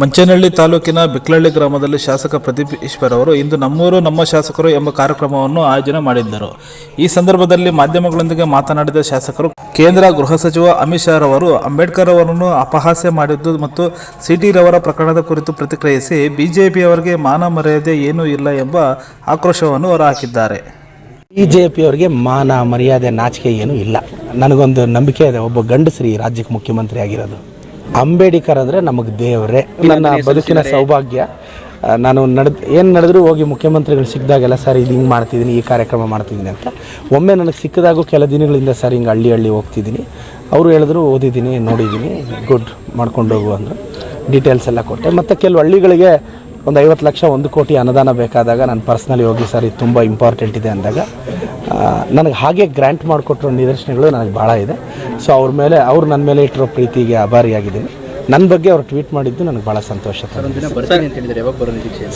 ಮಂಚೇನಹಳ್ಳಿ ತಾಲೂಕಿನ ಬಿಕ್ಲಹಳ್ಳಿ ಗ್ರಾಮದಲ್ಲಿ ಶಾಸಕ ಪ್ರದೀಪ್ ಈಶ್ವರ್ ಅವರು ಇಂದು ನಮ್ಮೂರು, ನಮ್ಮ ಶಾಸಕರು ಎಂಬ ಕಾರ್ಯಕ್ರಮವನ್ನು ಆಯೋಜನೆ ಮಾಡಿದ್ದರು. ಈ ಸಂದರ್ಭದಲ್ಲಿ ಮಾಧ್ಯಮಗಳೊಂದಿಗೆ ಮಾತನಾಡಿದ ಶಾಸಕರು, ಕೇಂದ್ರ ಗೃಹ ಸಚಿವ ಅಮಿತ್ ಶಾ ರವರು ಅಂಬೇಡ್ಕರ್ ಅವರನ್ನು ಅಪಹಾಸ್ಯ ಮಾಡಿದ್ದು ಮತ್ತು ಸಿಟಿ ರವರ ಪ್ರಕರಣದ ಕುರಿತು ಪ್ರತಿಕ್ರಿಯಿಸಿ ಬಿಜೆಪಿಯವರಿಗೆ ಮಾನ ಮರ್ಯಾದೆ ಏನೂ ಇಲ್ಲ ಎಂಬ ಆಕ್ರೋಶವನ್ನು ಹೊರಹಾಕಿದ್ದಾರೆ ಬಿ ಜೆ ಪಿಯವರಿಗೆ ಮಾನ ಮರ್ಯಾದೆ ನಾಚಿಕೆ ಏನೂ ಇಲ್ಲ. ನನಗೊಂದು ನಂಬಿಕೆ ಇದೆ, ಒಬ್ಬ ಗಂಡಸ್ರಿ ರಾಜ್ಯಕ್ಕೆ ಮುಖ್ಯಮಂತ್ರಿ ಆಗಿರೋದು ಅಂಬೇಡ್ಕರ್ ಅಂದರೆ ನಮಗೆ ದೇವರೇ. ನನ್ನ ಬದುಕಿನ ಸೌಭಾಗ್ಯ. ನಾನು ನಡೆದು ಏನು ನಡೆದ್ರು ಹೋಗಿ ಮುಖ್ಯಮಂತ್ರಿಗಳು ಸಿಕ್ಕಿದಾಗೆಲ್ಲ ಸರ್ ಇದು ಹಿಂಗೆ ಮಾಡ್ತಿದ್ದೀನಿ ಈ ಕಾರ್ಯಕ್ರಮ ಮಾಡ್ತಿದ್ದೀನಿ ಅಂತ. ಒಮ್ಮೆ ನನಗೆ ಸಿಕ್ಕಿದಾಗೂ ಕೆಲ ದಿನಗಳಿಂದ ಸರ್ ಹಿಂಗೆ ಹಳ್ಳಿ ಹಳ್ಳಿ ಹೋಗ್ತಿದ್ದೀನಿ. ಅವರು ಹೇಳಿದ್ರು ಓದಿದ್ದೀನಿ ನೋಡಿದ್ದೀನಿ ಗುಡ್ ಮಾಡ್ಕೊಂಡು ಹೋಗು ಅಂದರು. ಡೀಟೇಲ್ಸ್ ಎಲ್ಲ ಕೊಟ್ಟೆ. ಮತ್ತು ಕೆಲವು ಹಳ್ಳಿಗಳಿಗೆ ಒಂದು ಐವತ್ತು ಲಕ್ಷ ಒಂದು ಕೋಟಿ ಅನುದಾನ ಬೇಕಾದಾಗ ನಾನು ಪರ್ಸ್ನಲಿ ಹೋಗಿ ಸರ್ ಇದು ತುಂಬ ಇಂಪಾರ್ಟೆಂಟ್ ಇದೆ ಅಂದಾಗ ನನಗೆ ಹಾಗೆ ಗ್ರ್ಯಾಂಟ್ ಮಾಡಿಕೊಟ್ಟಿರೋ ನಿದರ್ಶನಗಳು ನನಗೆ ಭಾಳ ಇದೆ. ಸೊ ಅವ್ರ ಮೇಲೆ ಅವ್ರು ನನ್ನ ಮೇಲೆ ಇಟ್ಟಿರೋ ಪ್ರೀತಿಗೆ ಆಭಾರಿಯಾಗಿದ್ದೀನಿ ನನ್ನ ಬಗ್ಗೆ ಅವ್ರು ಟ್ವೀಟ್ ಮಾಡಿದ್ದು ನನಗೆ ಭಾಳ ಸಂತೋಷ.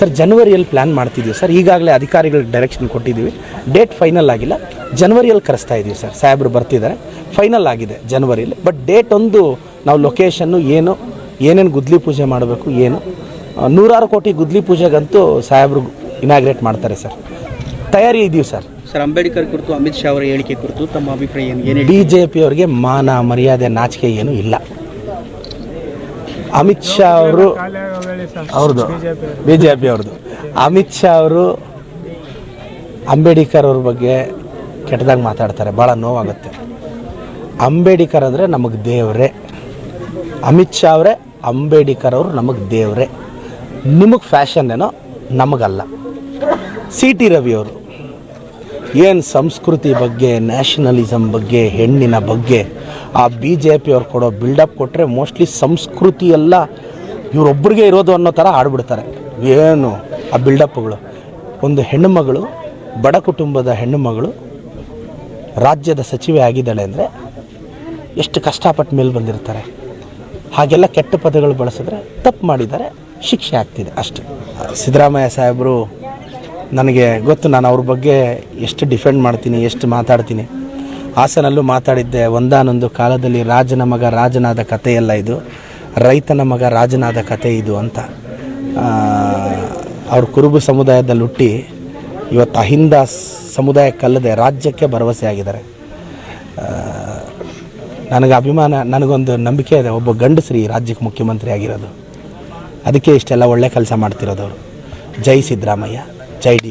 ಸರ್ ಜನವರಿಯಲ್ಲಿ ಪ್ಲ್ಯಾನ್ ಮಾಡ್ತಿದ್ದೀವಿ ಸರ್. ಈಗಾಗಲೇ ಅಧಿಕಾರಿಗಳಿಗೆ ಡೈರೆಕ್ಷನ್ ಕೊಟ್ಟಿದ್ದೀವಿ. ಡೇಟ್ ಫೈನಲ್ ಆಗಿಲ್ಲ. ಜನವರಿಯಲ್ಲಿ ಕರೆಸ್ತಾ ಇದ್ದೀವಿ ಸರ್. ಸಾಹೇಬರು ಬರ್ತಿದ್ದಾರೆ. ಫೈನಲ್ ಆಗಿದೆ ಜನವರಿಯಲ್ಲಿ. ಬಟ್ ಡೇಟ್ ಒಂದು ನಾವು ಲೊಕೇಶನ್ನು ಏನು ಏನೇನು ಗುದ್ಲಿ ಪೂಜೆ ಮಾಡಬೇಕು ಏನು. ನೂರಾರು ಕೋಟಿ ಗುದ್ಲಿ ಪೂಜೆಗಂತೂ ಸಾಹೇಬರು ಇನಾಗ್ರೇಟ್ ಮಾಡ್ತಾರೆ ಸರ್. ತಯಾರಿ ಇದೀವಿ ಸರ್. ಸರ್, ಅಂಬೇಡ್ಕರ್ ಕುರಿತು, ಅಮಿತ್ ಶಾ ಅವರ ಹೇಳಿಕೆ ಕುರಿತು ತಮ್ಮ ಅಭಿಪ್ರಾಯ ಏನು? ಅವರಿಗೆ ಬಿ ಜೆ ಮಾನ, ಮರ್ಯಾದೆ, ನಾಚಿಕೆ ಏನೂ ಇಲ್ಲ. ಅಮಿತ್ ಶಾ ಅವರು ಅವ್ರದ್ದು ಬಿ ಜೆ ಪಿ ಅವ್ರದ್ದು. ಅಮಿತ್ ಶಾ ಅವರು ಅಂಬೇಡ್ಕರ್ ಅವ್ರ ಬಗ್ಗೆ ಕೆಟ್ಟದಾಗಿ ಮಾತಾಡ್ತಾರೆ ಭಾಳ ನೋವಾಗುತ್ತೆ. ಅಂಬೇಡ್ಕರ್ ಅಂದರೆ ನಮಗೆ ದೇವರೇ. ಅಮಿತ್ ಶಾ ಅವರೇ, ಅಂಬೇಡ್ಕರ್ ಅವರು ನಮಗೆ ದೇವರೇ. ನಿಮಗೆ ಫ್ಯಾಷನ್ ಏನೋ, ನಮಗಲ್ಲ. ಸಿ ಟಿ ರವಿ ಅವರು ಏನು ಸಂಸ್ಕೃತಿ ಬಗ್ಗೆ ನ್ಯಾಷನಲಿಸಮ್ ಬಗ್ಗೆ, ಹೆಣ್ಣಿನ ಬಗ್ಗೆ, ಆ ಬಿ ಜೆ ಪಿಯವ್ರು ಕೊಡೋ ಬಿಲ್ಡಪ್ ಕೊಟ್ಟರೆ ಮೋಸ್ಟ್ಲಿ ಸಂಸ್ಕೃತಿ ಎಲ್ಲ ಇವರೊಬ್ಬರಿಗೆ ಇರೋದು ಅನ್ನೋ ಥರ ಆಡ್ಬಿಡ್ತಾರೆ. ಏನು ಆ ಬಿಲ್ಡಪ್ಗಳು ಒಂದು ಹೆಣ್ಣುಮಗಳು, ಬಡ ಕುಟುಂಬದ ಹೆಣ್ಣುಮಗಳು ರಾಜ್ಯದ ಸಚಿವೆ ಆಗಿದ್ದಾಳೆ ಅಂದರೆ ಎಷ್ಟು ಕಷ್ಟಪಟ್ಟು ಮೇಲೆ ಬಂದಿರ್ತಾರೆ. ಹಾಗೆಲ್ಲ ಕೆಟ್ಟ ಪದಗಳು ಬಳಸಿದ್ರೆ ತಪ್ಪು ಮಾಡಿದ್ದಾರೆ ಶಿಕ್ಷೆ ಆಗ್ತಿದೆ ಅಷ್ಟೆ. ಸಿದ್ದರಾಮಯ್ಯ ಸಾಹೇಬರು ನನಗೆ ಗೊತ್ತು ನಾನು ಅವ್ರ ಬಗ್ಗೆ ಎಷ್ಟು ಡಿಫೆಂಡ್ ಮಾಡ್ತೀನಿ, ಎಷ್ಟು ಮಾತಾಡ್ತೀನಿ. ಹಾಸನಲ್ಲೂ ಮಾತಾಡಿದ್ದೆ, ಒಂದಾನೊಂದು ಕಾಲದಲ್ಲಿ ರಾಜನ ಮಗ ರಾಜನಾದ ಕಥೆಯೆಲ್ಲ ಇದು. ರೈತನ ಮಗ ರಾಜನಾದ ಕಥೆ ಇದು ಅಂತ. ಅವ್ರ ಕುರುಬು ಸಮುದಾಯದಲ್ಲಿ ಹುಟ್ಟಿ ಇವತ್ತು ಅಹಿಂದ ಸಮುದಾಯಕ್ಕಲ್ಲದೆ ರಾಜ್ಯಕ್ಕೆ ಭರವಸೆ ಆಗಿದ್ದಾರೆ. ನನಗೆ ಅಭಿಮಾನ, ನನಗೊಂದು ನಂಬಿಕೆ ಇದೆ, ಒಬ್ಬ ಗಂಡಸ್ರಿ ರಾಜ್ಯಕ್ಕೆ ಮುಖ್ಯಮಂತ್ರಿ ಆಗಿರೋದು. ಅದಕ್ಕೆ ಇಷ್ಟೆಲ್ಲ ಒಳ್ಳೆ ಕೆಲಸ ಮಾಡ್ತಿರೋದು ಅವರು. ಜೈ ಸಿದ್ದರಾಮಯ್ಯ. চাই ডি